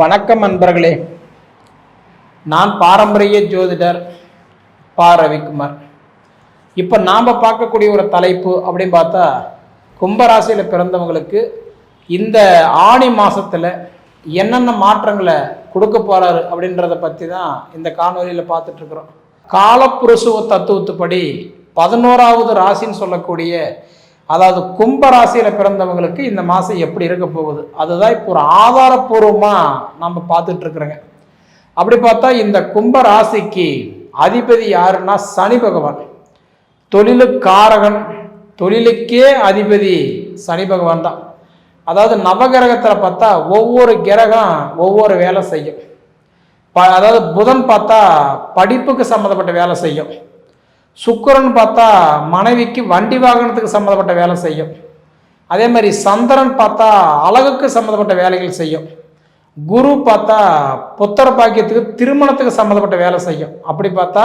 வணக்கம் அன்பர்களே நான் பாரம்பரிய ஜோதிடர் பா. ரவிக்குமார். இப்போ நாம் பார்க்கக்கூடிய ஒரு தலைப்பு அப்படின்னு பார்த்தா கும்பராசியில் பிறந்தவங்களுக்கு இந்த ஆணி மாதத்தில் என்னென்ன மாற்றங்களை கொடுக்க போகிறாரு அப்படின்றத பற்றி தான் இந்த காணொலியில் பார்த்துட்ருக்குறோம். காலப்புருஷுவ தத்துவத்துப்படி பதினோராவது ராசின்னு சொல்லக்கூடிய அதாவது கும்ப ராசியில் பிறந்தவங்களுக்கு இந்த மாதம் எப்படி இருக்க போகுது? அதுதான் இப்போ ஒரு ஆதாரப்பூர்வமாக நம்ம பார்த்துட்டு இருக்கிறோங்க. அப்படி பார்த்தா இந்த கும்ப ராசிக்கு அதிபதி யாருன்னா சனி பகவான். தொழிலுக்காரகன் தொழிலுக்கே அதிபதி சனி பகவான் தான். அதாவது நவகிரகத்தில் பார்த்தா ஒவ்வொரு கிரகம் ஒவ்வொரு வேலை செய்யும். ப அதாவது புதன் பார்த்தா படிப்புக்கு சம்மந்தப்பட்ட வேலை செய்யும். சுக்கரன் பார்த்தா மனைவிக்கு வண்டி வாகனத்துக்கு சம்மந்தப்பட்ட வேலை செய்யும். அதே மாதிரி சந்திரன் பார்த்தா அழகுக்கு சம்மந்தப்பட்ட வேலைகள் செய்யும். குரு பார்த்தா புத்திர பாக்கியத்துக்கு திருமணத்துக்கு சம்மந்தப்பட்ட வேலை செய்யும். அப்படி பார்த்தா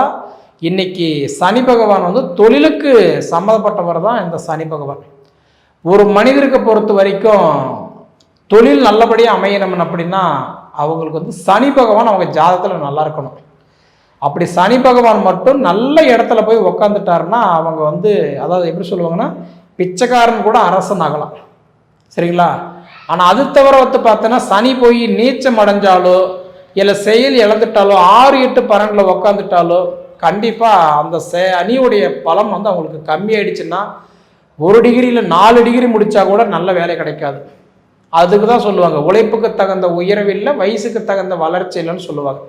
இன்னைக்கு சனி பகவான் வந்து தொழிலுக்கு சம்மந்தப்பட்டவர் தான் இந்த சனி பகவான். ஒரு மனிதருக்கு பொறுத்த வரைக்கும் தொழில் நல்லபடியாக அமையணும் அப்படின்னா அவங்களுக்கு வந்து சனி பகவான் அவங்க ஜாதகத்தில் நல்லா இருக்கணும். அப்படி சனி பகவான் மட்டும் நல்ல இடத்துல போய் உக்காந்துட்டாருன்னா அவங்க வந்து அதாவது எப்படி சொல்லுவாங்கன்னா பிச்சைக்காரன் கூட அரசன் ஆகலாம் சரிங்களா? ஆனால் அது தவிர வந்து பார்த்தோன்னா சனி போய் நீச்சம் அடைஞ்சாலோ இல்லை செயல் இழந்துட்டாலோ ஆறு எட்டு பன்னெண்டில் உக்காந்துட்டாலோ கண்டிப்பாக அந்த சனியுடைய பலம் வந்து அவங்களுக்கு கம்மியாயிடுச்சுன்னா ஒரு டிகிரியில் நாலு டிகிரி முடித்தா கூட நல்ல வேலை கிடைக்காது. அதுக்கு தான் சொல்லுவாங்க உழைப்புக்கு தகுந்த உயர்வில்லை வயசுக்கு தகுந்த வளர்ச்சி இல்லைன்னு சொல்லுவாங்க.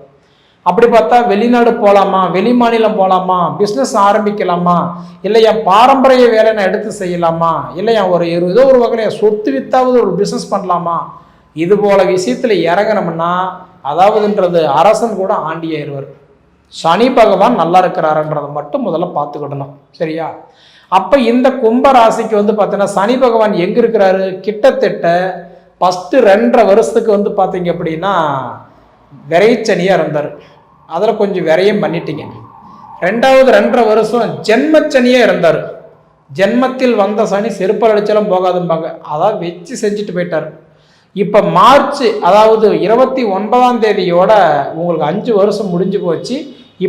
அப்படி பார்த்தா வெளிநாடு போகலாமா வெளி மாநிலம் போகலாமா பிஸ்னஸ் ஆரம்பிக்கலாமா? இல்லை என் பாரம்பரிய வேலை நான் எடுத்து செய்யலாமா? இல்லை என் ஒரு ஏதோ ஒரு வகையில் என் சொத்து வித்தாவது ஒரு பிஸ்னஸ் பண்ணலாமா? இது போல விஷயத்தில் இறங்கினோம்னா அதாவதுன்றது அரசன் கூட ஆண்டியாயிருவர் சனி பகவான் நல்லா இருக்கிறாருன்றதை மட்டும் முதல்ல பார்த்துக்கிடணும். சரியா? அப்போ இந்த கும்ப ராசிக்கு வந்து பார்த்தீங்கன்னா சனி பகவான் எங்கே இருக்கிறாரு? கிட்டத்தட்ட ஃபஸ்ட்டு ரெண்டரை வருஷத்துக்கு வந்து பார்த்தீங்க அப்படின்னா விரைச்சனியாக இருந்தார். அதில் கொஞ்சம் விரையும் பண்ணிட்டீங்க. ரெண்டாவது ரெண்டரை வருஷம் ஜென்மச்சனியே இருந்தார். ஜென்மத்தில் வந்த சனி செருப்பால் அடிச்சாலும் போகாதும்பாங்க. அதான் வச்சு செஞ்சுட்டு போயிட்டார். இப்போ மார்ச் அதாவது இருபத்தி ஒன்பதாம் தேதியோட உங்களுக்கு அஞ்சு வருஷம் முடிஞ்சு போச்சு.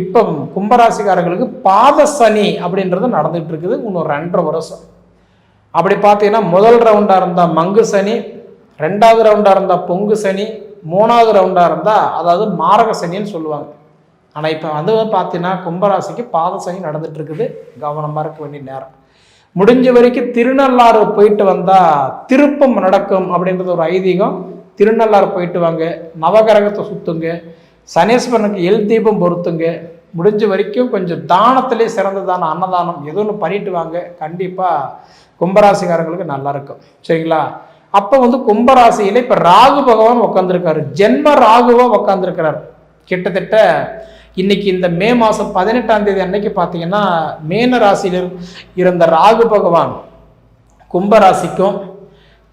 இப்போ கும்பராசிக்காரர்களுக்கு பாத சனி அப்படின்றது நடந்துகிட்டு இருக்குது. இன்னும் ரெண்டரை வருஷம். அப்படி பார்த்தீங்கன்னா முதல் ரவுண்டாக இருந்தால் மங்கு சனி ரெண்டாவது ரவுண்டாக இருந்தால் பொங்கு சனி மூணாவது ரவுண்டாக இருந்தால் அதாவது மாரக சனின்னு சொல்லுவாங்க. ஆனால் இப்போ வந்து பார்த்தீங்கன்னா கும்பராசிக்கு பாதசனி நடந்துட்டு இருக்குது கவனமாக இருக்க வேண்டிய நேரம். முடிஞ்ச வரைக்கும் திருநள்ளாறு போயிட்டு வந்தால் திருப்பம் நடக்கும் அப்படின்றது ஒரு ஐதீகம். திருநள்ளாறு போயிட்டு வாங்க. நவகிரகத்தை சுற்றுங்க சனீஸ்வரனுக்கு எல் தீபம் பொருத்துங்க. முடிஞ்ச வரைக்கும் கொஞ்சம் தானத்திலே சிறந்த தானம் அன்னதானம் ஏதோ ஒன்று பண்ணிட்டு வாங்க. கண்டிப்பாக கும்பராசிக்காரங்களுக்கு நல்லா இருக்கும். சரிங்களா? அப்போ வந்து கும்பராசியில் இப்போ ராகு பகவான் உட்காந்துருக்காரு ஜென்ம ராகுவாக உட்காந்துருக்கிறார் கிட்டத்தட்ட இன்னைக்கு இந்த மே மாதம் பதினெட்டாம் தேதி அன்னைக்கு பார்த்தீங்கன்னா மேன ராசியில் இருந்த ராகு பகவான் கும்பராசிக்கும்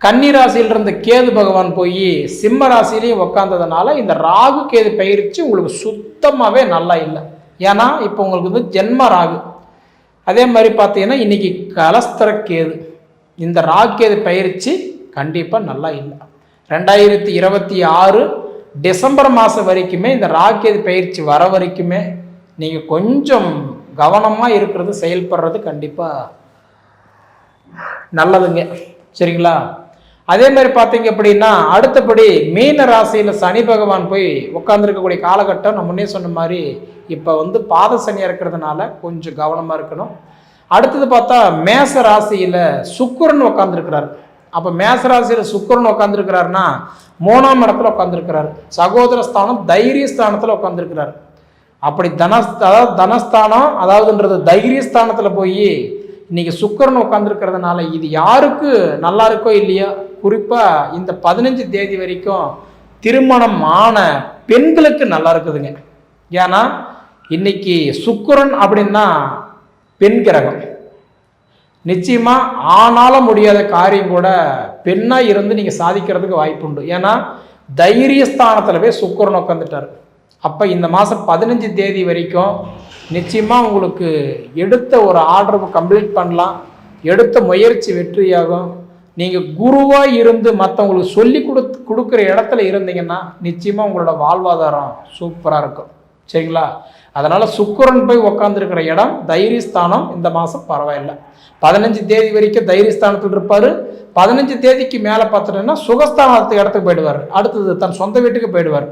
கன்னி ராசியில் இருந்த கேது பகவான் போய் சிம்ம ராசிலையும் உக்காந்ததுனால இந்த ராகு கேது பயிற்சி உங்களுக்கு சுத்தமாகவே நல்லா இல்லை. ஏன்னா இப்போ உங்களுக்கு வந்து ஜென்ம ராகு. அதே மாதிரி பார்த்தீங்கன்னா இன்னைக்கு கலஸ்தர கேது. இந்த ராகு கேது பயிற்சி கண்டிப்பாக நல்லா இல்லை. ரெண்டாயிரத்தி இருபத்தி ஆறு டிசம்பர் மாதம் வரைக்குமே இந்த ராக்கேது பயிற்சி வர வரைக்குமே நீங்கள் கொஞ்சம் கவனமாக இருக்கிறது செயல்படுறது கண்டிப்பாக நல்லதுங்க. சரிங்களா? அதே மாதிரி பார்த்தீங்க அப்படின்னா அடுத்தபடி மீன ராசியில் சனி பகவான் போய் உட்காந்துருக்கக்கூடிய காலகட்டம் நான் முன்னே சொன்ன மாதிரி இப்போ வந்து பாத சனியாக இருக்கிறதுனால கொஞ்சம் கவனமாக இருக்கணும். அடுத்தது பார்த்தா மேச ராசியில் சுக்குரன் உட்காந்துருக்கிறார் அப்போ மேசராசியில் சுக்கரன் உட்காந்துருக்கிறாருன்னா மூணாம் இடத்துல உட்காந்துருக்கிறார் சகோதர ஸ்தானம் தைரிய ஸ்தானத்தில் உட்காந்துருக்கிறார் அப்படி தனஸ் அதாவது தனஸ்தானம் அதாவதுன்றது தைரிய ஸ்தானத்தில் போய் இன்னைக்கு சுக்கரன் உட்காந்துருக்கிறதுனால இது யாருக்கு நல்லா இருக்கோ இல்லையோ குறிப்பாக இந்த பதினஞ்சு தேதி வரைக்கும் திருமணம் ஆன பெண்களுக்கு நல்லா இருக்குதுங்க. ஏன்னா இன்னைக்கு சுக்கரன் அப்படின்னா பெண் கிரகம். நிச்சயமாக ஆனாலும் முடியாத காரியம் கூட பெண்ணாக இருந்து நீங்கள் சாதிக்கிறதுக்கு வாய்ப்பு உண்டு. ஏன்னா தைரியஸ்தானத்தில் போய் சுக்கரன் உட்காந்துட்டார் அப்போ இந்த மாதம் பதினஞ்சு தேதி வரைக்கும் நிச்சயமாக உங்களுக்கு எடுத்த ஒரு ஆர்டர் கம்ப்ளீட் பண்ணலாம். எடுத்த முயற்சி வெற்றியாகும். நீங்கள் குருவாக இருந்து மற்றவங்களுக்கு சொல்லி கொடு கொடுக்குற இடத்துல இருந்தீங்கன்னா நிச்சயமாக உங்களோட வாழ்வாதாரம் சூப்பராக இருக்கும். சரிங்களா? அதனால் சுக்கரன் போய் உக்காந்துருக்கிற இடம் தைரியஸ்தானம் இந்த மாதம் பரவாயில்லை. பதினஞ்சு தேதி வரைக்கும் தைரியஸ்தானத்தில் இருப்பார். பதினஞ்சு தேதிக்கு மேலே பார்த்துட்டோன்னா சுகஸ்தானத்து இடத்துக்கு போயிடுவார். அடுத்தது தன் சொந்த வீட்டுக்கு போயிடுவார்.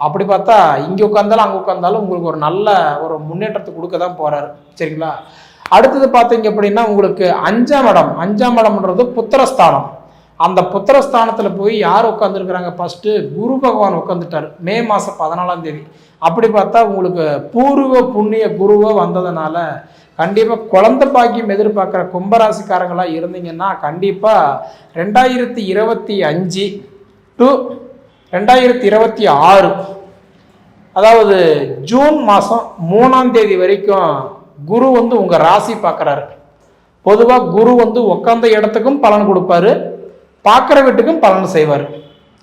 அப்படி பார்த்தா இங்கே உட்காந்தாலும் அங்கே உட்காந்தாலும் உங்களுக்கு ஒரு நல்ல ஒரு முன்னேற்றத்தை கொடுக்க தான் போகிறாரு சரிங்களா? அடுத்தது பார்த்தீங்க அப்படின்னா உங்களுக்கு அஞ்சாம் இடம். அஞ்சாம் இடம்ன்றது புத்திரஸ்தானம். அந்த புத்திரஸ்தானத்தில் போய் யார் உட்காந்துருக்குறாங்க ஃபஸ்ட்டு குரு பகவான் உட்காந்துட்டார் மே மாதம் பதினாலாம் தேதி. அப்படி பார்த்தா உங்களுக்கு பூர்வ புண்ணிய குருவோ வந்ததுனால கண்டிப்பாக குழந்த பாக்கியம் எதிர்பார்க்குற கும்பராசிக்காரங்களாக இருந்தீங்கன்னா கண்டிப்பாக ரெண்டாயிரத்தி இருபத்தி அஞ்சு டு ரெண்டாயிரத்தி இருபத்தி ஆறு அதாவது ஜூன் மாதம் மூணாம் தேதி வரைக்கும் குரு வந்து உங்கள் ராசி பார்க்குறாரு. பொதுவாக குரு வந்து உட்காந்த இடத்துக்கும் பலன் கொடுப்பாரு. பார்க்குற வீட்டுக்கும் பலன் செய்வார்.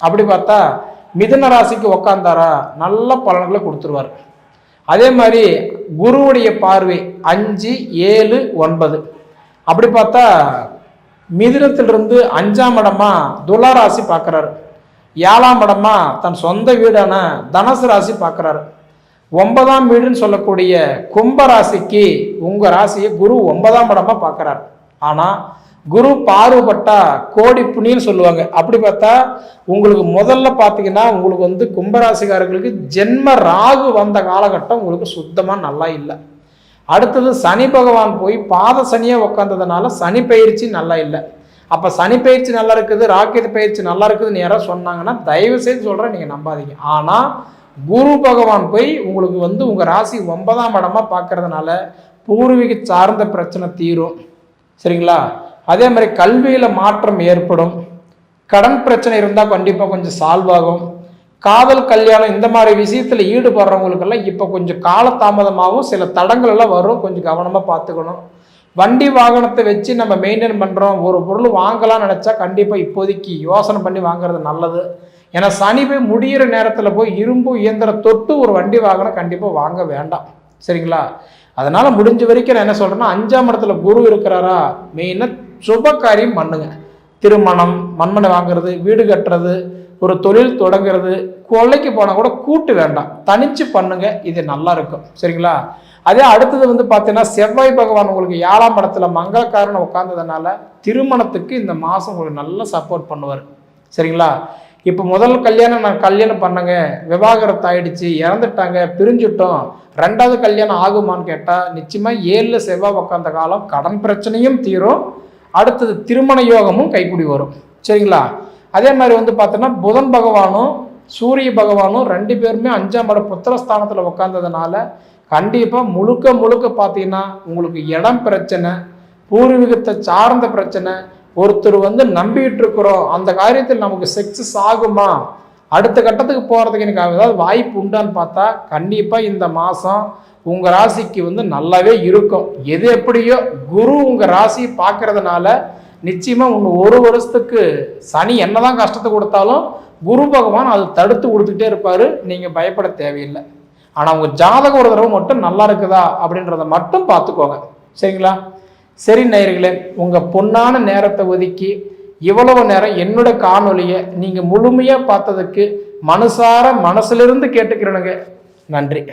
அப்படி பார்த்தா மிதுன ராசிக்கு உக்காந்தாரா நல்ல பலன்களை கொடுத்துருவார். அதே மாதிரி குருவுடைய பார்வை அஞ்சு ஏழு ஒன்பது. அப்படி பார்த்தா மிதுனத்திலிருந்து அஞ்சாம் இடமா துலா ராசி பார்க்குறாரு. ஏழாம் இடமா தன் சொந்த வீடான தனுசு ராசி பார்க்குறாரு. ஒன்பதாம் வீடுன்னு சொல்லக்கூடிய கும்ப ராசிக்கு உங்கள் ராசியை குரு ஒன்பதாம் இடமா பார்க்குறாரு. ஆனால் குரு பார்வப்பட்டா கோடி புண்ணியன்னு சொல்லுவாங்க. அப்படி பார்த்தா உங்களுக்கு முதல்ல பார்த்தீங்கன்னா உங்களுக்கு வந்து கும்பராசிக்காரர்களுக்கு ஜென்ம ராகு வந்த காலகட்டம் உங்களுக்கு சுத்தமாக நல்லா இல்லை. அடுத்தது சனி பகவான் போய் பாத சனியாக உட்காந்ததுனால சனி பயிற்சி நல்லா இல்லை. அப்போ சனி பயிற்சி நல்லா இருக்குது ராக்கெட் பயிற்சி நல்லா இருக்குதுன்னு யாராவது சொன்னாங்கன்னா தயவு செய்து சொல்கிறேன் நீங்கள் நம்பாதீங்க. ஆனால் குரு பகவான் போய் உங்களுக்கு வந்து உங்கள் ராசி ஒன்பதாம் இடமா பார்க்கறதுனால பூர்வீக சார்ந்த பிரச்சனை தீரும். சரிங்களா? அதே மாதிரி கல்வியில் மாற்றம் ஏற்படும். கடன் பிரச்சனை இருந்தால் கண்டிப்பாக கொஞ்சம் சால்வ் ஆகும். காதல் கல்யாணம் இந்த மாதிரி விஷயத்தில் ஈடுபடுறவங்களுக்கெல்லாம் இப்போ கொஞ்சம் காலதாமதமாகவும் சில தடங்கள் எல்லாம் வரும். கொஞ்சம் கவனமாக பார்த்துக்கணும். வண்டி வாகனத்தை வச்சு நம்ம மெயின்டைன் பண்ணுறோம் ஒரு பொருள் வாங்கலாம்னு நினச்சா கண்டிப்பாக இப்போதைக்கு யோசனை பண்ணி வாங்குறது நல்லது. ஏன்னா சனி போய் முடிகிற நேரத்தில் போய் இரும்பு இயந்திரம் தொட்டு ஒரு வண்டி வாகனம் கண்டிப்பாக வாங்க வேண்டாம். சரிங்களா? அதனால் முடிஞ்ச வரைக்கும் நான் என்ன சொல்கிறேன்னா அஞ்சாம் இடத்துல குரு இருக்கிறாரா? மெயினாக சுப காரியம் பண்ணுங்க. திருமணம் மண்மனை வாங்குறது வீடு கட்டுறது ஒரு தொழில் தொடங்குறது கொள்ளைக்கு போனால் கூட கூட்டு வேண்டாம். தனிச்சு பண்ணுங்க இது நல்லா இருக்கும். சரிங்களா? அதே அடுத்தது வந்து பார்த்தீங்கன்னா செவ்வாய் பகவான் உங்களுக்கு ஏழாம் இடத்துல மங்களக்காரன் உட்கார்ந்ததுனால திருமணத்துக்கு இந்த மாதம் உங்களுக்கு நல்லா சப்போர்ட் பண்ணுவார். சரிங்களா? இப்போ முதல் கல்யாணம் நான் கல்யாணம் பண்ணங்க விவாகரத்து ஆயிடுச்சு இறந்துட்டாங்க பிரிஞ்சுட்டோம். ரெண்டாவது கல்யாணம் ஆகுமான்னு கேட்டால் நிச்சயமாக ஏழில் செவ்வாய் உட்காந்த காலம் கடன் பிரச்சனையும் தீரும் அடுத்தது திருமண யோகமும் கைக்குடி வரும். சரிங்களா? அதே மாதிரி வந்து பார்த்தோன்னா புதன் பகவானும் சூரிய பகவானும் ரெண்டு பேருமே அஞ்சாம் பட புத்திரஸ்தானத்தில் உட்காந்ததுனால கண்டிப்பாக முழுக்க முழுக்க பார்த்தீங்கன்னா உங்களுக்கு இடம் பிரச்சனை பூர்வீகத்தை சார்ந்த பிரச்சனை ஒருத்தர் வந்து நம்பிக்கிட்டு இருக்கிறோம் அந்த காரியத்தில் நமக்கு சக்ஸஸ் ஆகுமா? அடுத்த கட்டத்துக்கு போகிறதுக்கு எனக்கு ஏதாவது வாய்ப்பு உண்டான்னு பார்த்தா கண்டிப்பாக இந்த மாதம் உங்கள் ராசிக்கு வந்து நல்லாவே இருக்கும். எது எப்படியோ குரு உங்கள் ராசியை பார்க்கறதுனால நிச்சயமாக ஒன்று ஒரு வருஷத்துக்கு சனி என்னதான் கஷ்டத்தை கொடுத்தாலும் குரு பகவான் அது தடுத்து கொடுத்துக்கிட்டே இருப்பார். நீங்கள் பயப்பட தேவையில்லை. ஆனால் உங்கள் ஜாதகம் ஒரு தடவை மட்டும் நல்லா இருக்குதா அப்படின்றத மட்டும் பார்த்துக்கோங்க. சரிங்களா? சரி நேயர்களே உங்கள் பொன்னான நேரத்தை ஒதுக்கி இவ்வளவு நேரம் என்னோட காணொலியை நீங்கள் முழுமையாக பார்த்ததுக்கு மனசார மனசுலேருந்து கேட்டுக்கிறேனுங்க. நன்றி.